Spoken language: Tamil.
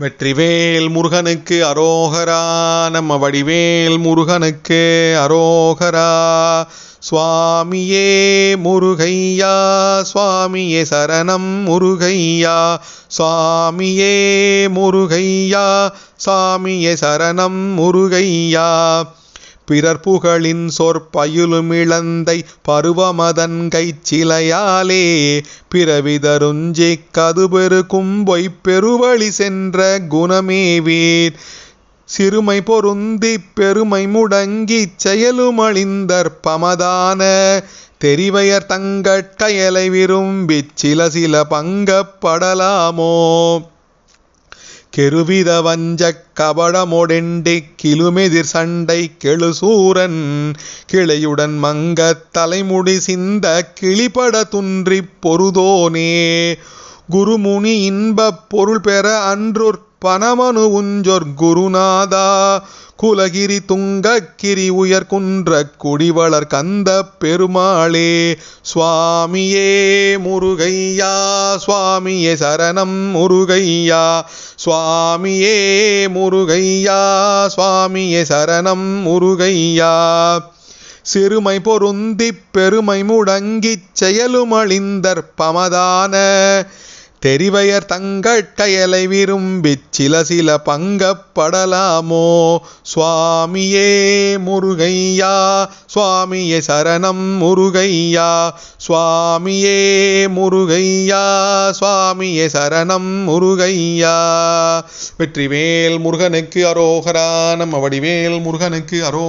வெற்றிவேல் முருகனுக்கு அரோகரா நம்ம வடிவேல் முருகனுக்கு அரோகரா. சுவாமியே முருகையா சுவாமியே சரணம் முருகையா. சுவாமியே முருகையா சாமியே சரணம் முருகையா. பிறர் புகழின் சொற்பயிலும் பருவமதன் கைச்சிலையாலே பிறவிதருஞ்சி கதுபெரு கும்பொய் பெருவழி சென்ற குணமேவீர். சிறுமை பொருந்தி பெருமை முடங்கிச் செயலுமழிந்தற் பமதான தெரிவையர் தங்கட்கயலை விரும்பிச் சில சில பங்கப்படலாமோ கெருவித வஞ்சக் கபடமொடெண்டி கிலுமெதிர் சண்டை கெழுசூரன் கிளையுடன் மங்கத் தலைமுடி சிந்த கிளிபட துன்றிப் பொருதோனே குருமுனி இன்பப் பொருள் பெற அன்றொற் பனமனு உஞ்சொர் குருநாதா. குலகிரி துங்கக்கிரி உயர் குன்ற குடிவளர் கந்த பெருமாளே. சுவாமியே முருகையா சுவாமியே சரணம் முருகையா. சுவாமியே முருகையா சுவாமியே சரணம் முருகையா. சிறுமை பொருந்திப் பெருமை முடங்கிச் செயலுமழிந்தற் பமதான தெரிவையர் தங்கட்கயலை விரும்பிச் சில சில பங்கப்படலாமோ சுவாமியே முருகையா சுவாமியே சரணம் முருகையா சுவாமியே முருகையா சுவாமியே சரணம் முருகையா. வெற்றிவேல் முருகனுக்கு அரோகரா நம்ம வடிவேல் முருகனுக்கு அரோ